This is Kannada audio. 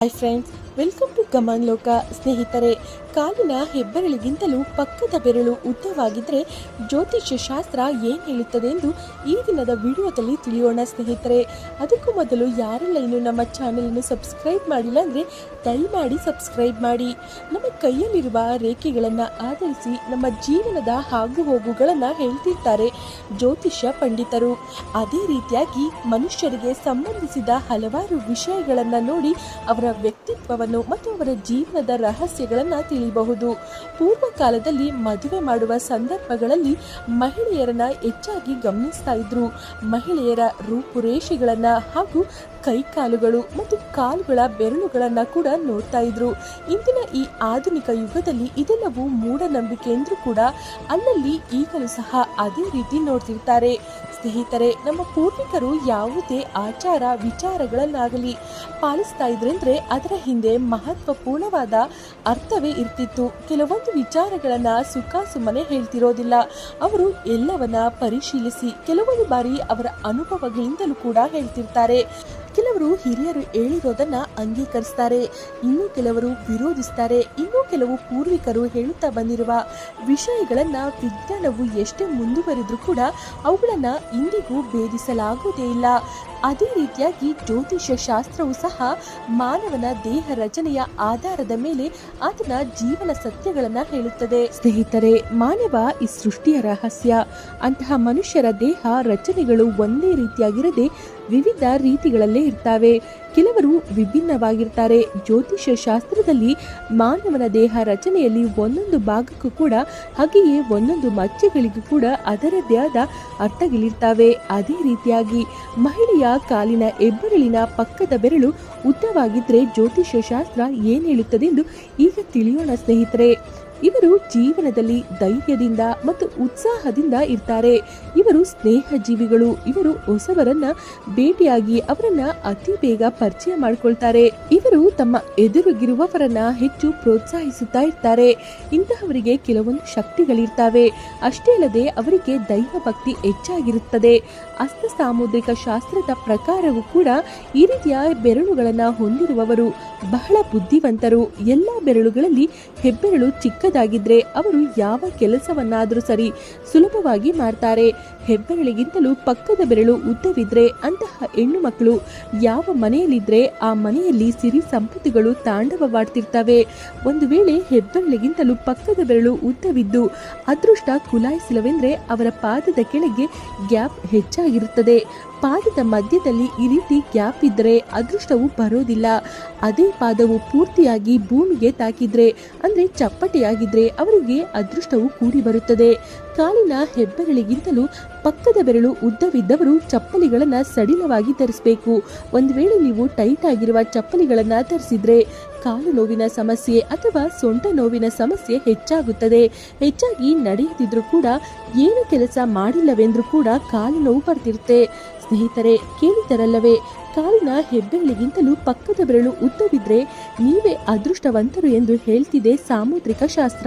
ಹಾಯ್ ಫ್ರೆಂಡ್ಸ್ ವೆಲ್ಕಮ್ ಟು ಕಮಾನ್ ಲೋಕ. ಸ್ನೇಹಿತರೆ, ಕಾಲಿನ ಹೆಬ್ಬೆರಳಿಗಿಂತಲೂ ಪಕ್ಕದ ಬೆರಳು ಉದ್ದವಾಗಿದ್ದರೆ ಜ್ಯೋತಿಷ್ಯ ಶಾಸ್ತ್ರ ಏನು ಹೇಳುತ್ತದೆ ಎಂದು ಈ ದಿನದ ವಿಡಿಯೋದಲ್ಲಿ ತಿಳಿಯೋಣ ಸ್ನೇಹಿತರೆ. ಅದಕ್ಕೂ ಮೊದಲು ಯಾರೆಲ್ಲ ಇನ್ನು ನಮ್ಮ ಚಾನೆಲನ್ನು ಸಬ್ಸ್ಕ್ರೈಬ್ ಮಾಡಿಲ್ಲ ಅಂದರೆ ದಯಮಾಡಿ ಸಬ್ಸ್ಕ್ರೈಬ್ ಮಾಡಿ. ನಮ್ಮ ಕೈಯಲ್ಲಿರುವ ರೇಖೆಗಳನ್ನು ಆಧರಿಸಿ ನಮ್ಮ ಜೀವನದ ಆಗು ಹೋಗುಗಳನ್ನು ಹೇಳ್ತಿರ್ತಾರೆ ಜ್ಯೋತಿಷ್ಯ ಪಂಡಿತರು. ಅದೇ ರೀತಿಯಾಗಿ ಮನುಷ್ಯರಿಗೆ ಸಂಬಂಧಿಸಿದ ಹಲವಾರು ವಿಷಯಗಳನ್ನು ನೋಡಿ ಅವರ ವ್ಯಕ್ತಿತ್ವವನ್ನು ಮತ್ತು ಅವರ ಜೀವನದ ರಹಸ್ಯಗಳನ್ನು ತಿಳಿಯಬಹುದು ಪೂರ್ವ ಕಾಲದಲ್ಲಿ ಮದುವೆ ಮಾಡುವ ಸಂದರ್ಭಗಳಲ್ಲಿ ಮಹಿಳೆಯರನ್ನ ಹೆಚ್ಚಾಗಿ ಗಮನಿಸ್ತಾ ಇದ್ರು. ಮಹಿಳೆಯರ ರೂಪುರೇಷೆಗಳನ್ನ ಹಾಗೂ ಕೈಕಾಲುಗಳು ಮತ್ತು ಕಾಲುಗಳ ಬೆರಳುಗಳನ್ನ ಕೂಡ ನೋಡ್ತಾ ಇದ್ರು. ಇಂದಿನ ಈ ಆಧುನಿಕ ಯುಗದಲ್ಲಿ ಇದೆಲ್ಲವೂ ಮೂಢನಂಬಿಕೆ ಎಂದ್ರೂ ಕೂಡ ಅಲ್ಲಲ್ಲಿ ಈಗಲೂ ಸಹ ಅದೇ ರೀತಿ ನೋಡ್ತಿರ್ತಾರೆ. ಸ್ನೇಹಿತರೆ, ನಮ್ಮ ಪೂರ್ವಿಕರು ಯಾವುದೇ ಆಚಾರ ವಿಚಾರಗಳನ್ನಾಗಲಿ ಪಾಲಿಸ್ತಾ ಇದ್ರೆಂದ್ರೆ ಅದರ ಹಿಂದೆ ಮಹತ್ವಪೂರ್ಣವಾದ ಅರ್ಥವೇ ಇರ್ತಿತ್ತು. ಕೆಲವೊಂದು ವಿಚಾರಗಳನ್ನ ಸುಖ ಸುಮ್ಮನೆ ಹೇಳ್ತಿರೋದಿಲ್ಲ. ಅವರು ಎಲ್ಲವನ್ನ ಪರಿಶೀಲಿಸಿ, ಕೆಲವೊಂದು ಬಾರಿ ಅವರ ಅನುಭವಗಳಿಂದಲೂ ಕೂಡ ಹೇಳ್ತಿರ್ತಾರೆ. ಕೆಲವರು ಹಿರಿಯರು ಹೇಳಿರೋದನ್ನ ಅಂಗೀಕರಿಸ್ತಾರೆ. ಇನ್ನು ಕೆಲವರು ವಿರೋಧಿಸ್ತಾರೆ. ಇನ್ನು ಕೆಲವು ಪೂರ್ವಿಕರು ಹೇಳುತ್ತಾ ಬಂದಿರುವ ವಿಷಯಗಳನ್ನ ವಿಜ್ಞಾನವು ಎಷ್ಟೇ ಮುಂದುವರೆದ್ರೂ ಕೂಡ ಅವುಗಳನ್ನ ಇಂದಿಗೂ ಭೇದಿಸಲಾಗುವುದೇ ಇಲ್ಲ. ಅದೇ ರೀತಿಯಾಗಿ ಜ್ಯೋತಿಷ್ಯ ಶಾಸ್ತ್ರವು ಸಹ ಮಾನವನ ದೇಹ ರಚನೆಯ ಆಧಾರದ ಮೇಲೆ ಆತನ ಜೀವನ ಸತ್ಯಗಳನ್ನ ಹೇಳುತ್ತದೆ. ಸ್ನೇಹಿತರೆ, ಮಾನವ ಈ ಸೃಷ್ಟಿಯ ರಹಸ್ಯ. ಅಂತಹ ಮನುಷ್ಯರ ದೇಹ ರಚನೆಗಳು ಒಂದೇ ರೀತಿಯಾಗಿರದೆ ವಿವಿಧ ರೀತಿಗಳಲ್ಲೇ ಇರ್ತವೆ. ಕೆಲವರು ವಿಭಿನ್ನವಾಗಿರ್ತಾರೆ. ಜ್ಯೋತಿಷ್ಯ ಶಾಸ್ತ್ರದಲ್ಲಿ ಮಾನವನ ದೇಹ ರಚನೆಯಲ್ಲಿ ಒಂದೊಂದು ಭಾಗಕ್ಕೂ ಕೂಡ, ಹಾಗೆಯೇ ಒಂದೊಂದು ಮಚ್ಚೆಗಳಿಗೂ ಕೂಡ ಅದರದ್ದೇ ಆದ ಅರ್ಥಗಳಿರ್ತವೆ. ಅದೇ ರೀತಿಯಾಗಿ ಮಹಿಳೆಯ ಕಾಲಿನ ಹೆಬ್ಬೆರಳಿನ ಪಕ್ಕದ ಬೆರಳು ಉದ್ದವಾಗಿದ್ರೆ ಜ್ಯೋತಿಷ್ಯ ಶಾಸ್ತ್ರ ಏನ್ ಹೇಳುತ್ತದೆ ಎಂದು ಈಗ ತಿಳಿಯೋಣ ಸ್ನೇಹಿತರೆ. ಇವರು ಜೀವನದಲ್ಲಿ ಧೈರ್ಯದಿಂದ ಮತ್ತು ಉತ್ಸಾಹದಿಂದ ಇರ್ತಾರೆ. ಇವರು ಸ್ನೇಹ ಜೀವಿಗಳು ಇವರು ಹೊಸವರನ್ನ ಭೇಟಿಯಾಗಿ ಅವರನ್ನ ಅತಿ ಬೇಗ ಪರಿಚಯ ಮಾಡ್ಕೊಳ್ತಾರೆ. ಇವರು ತಮ್ಮ ಎದುರಿಗಿರುವವರನ್ನ ಹೆಚ್ಚು ಪ್ರೋತ್ಸಾಹಿಸುತ್ತಾ ಇರ್ತಾರೆ. ಇಂತಹವರಿಗೆ ಕೆಲವೊಂದು ಶಕ್ತಿಗಳಿರ್ತಾವೆ. ಅಷ್ಟೇ ಅಲ್ಲದೆ ಅವರಿಗೆ ದೈವ ಭಕ್ತಿ ಹೆಚ್ಚಾಗಿರುತ್ತದೆ. ಅಸ್ತ ಸಾಮುದ್ರಿಕ ಶಾಸ್ತ್ರದ ಪ್ರಕಾರವೂ ಕೂಡ ಈ ರೀತಿಯ ಬೆರಳುಗಳನ್ನ ಹೊಂದಿರುವವರು ಬಹಳ ಬುದ್ಧಿವಂತರು. ಎಲ್ಲಾ ಬೆರಳುಗಳಲ್ಲಿ ಹೆಬ್ಬೆರಳು ಚಿಕ್ಕದಾಗಿದ್ರೆ ಅವರು ಯಾವ ಕೆಲಸವನ್ನಾದರೂ ಸರಿ ಸುಲಭವಾಗಿ ಮಾಡ್ತಾರೆ. ಹೆಬ್ಬೆರಳಿಗಿಂತಲೂ ಪಕ್ಕದ ಬೆರಳು ಉದ್ದವಿದ್ರೆ ಅಂತಹ ಹೆಣ್ಣು ಮಕ್ಕಳು ಯಾವ ಮನೆಯಲ್ಲಿದ್ರೆ ಆ ಮನೆಯಲ್ಲಿ ಸಿರಿ ಸಂಪತ್ತುಗಳು ತಾಂಡವವಾಡ್ತಿರ್ತವೆ. ಒಂದು ವೇಳೆ ಹೆಬ್ಬೆರಳಿಗಿಂತಲೂ ಪಕ್ಕದ ಬೆರಳು ಉದ್ದವಿದ್ದು ಅದೃಷ್ಟ ಕುಲಾಯಿಸಿಲವೆಂದ್ರೆ ಅವರ ಪಾದದ ಕೆಳಗೆ ಗ್ಯಾಪ್ ಹೆಚ್ಚಾಗಿರುತ್ತದೆ. ಪಾದದ ಮಧ್ಯದಲ್ಲಿ ಈ ರೀತಿ ಗ್ಯಾಪ್ ಇದ್ದರೆ ಅದೃಷ್ಟವು ಬರೋದಿಲ್ಲ. ಅದೇ ಪಾದವು ಪೂರ್ತಿಯಾಗಿ ಭೂಮಿಗೆ ತಾಕಿದ್ರೆ, ಅಂದ್ರೆ ಚಪ್ಪಟೆಯಾಗಿದ್ರೆ ಅವರಿಗೆ ಅದೃಷ್ಟವು ಕೂಡಿ ಬರುತ್ತದೆ ಕಾಲಿನ ಹೆಬ್ಬೆರಳಿಗಿಂತಲೂ ಪಕ್ಕದ ಬೆರಳು ಉದ್ದವಿದ್ದವರು ಚಪ್ಪಲಿಗಳನ್ನ ಸಡಿಲವಾಗಿ ಧರಿಸಬೇಕು ಒಂದು ವೇಳೆ ನೀವು ಟೈಟ್ ಆಗಿರುವ ಚಪ್ಪಲಿಗಳನ್ನ ಧರಿಸಿದ್ರೆ ಕಾಲು ನೋವಿನ ಸಮಸ್ಯೆ ಅಥವಾ ಸೊಂಟ ನೋವಿನ ಸಮಸ್ಯೆ ಹೆಚ್ಚಾಗುತ್ತದೆ. ಹೆಚ್ಚಾಗಿ ನಡೆಯದಿದ್ರೂ ಕೂಡ ಏನು ಕೆಲಸ ಮಾಡಿಲ್ಲವೆಂದ್ರೂ ಕೂಡ ಕಾಲು ನೋವು ಬರ್ತಿರುತ್ತೆ. ಸ್ನೇಹಿತರೆ ಕೇಳಿದರಲ್ಲವೇ ಕಾಲಿನ ಹೆಬ್ಬೆರಳಿಗಿಂತಲೂ ಪಕ್ಕದ ಬೆರಳು ಉದ್ದವಿದ್ರೆ ನೀವೇ ಅದೃಷ್ಟವಂತರು ಎಂದು ಹೇಳ್ತಿದೆ ಸಾಮುದ್ರಿಕ ಶಾಸ್ತ್ರ.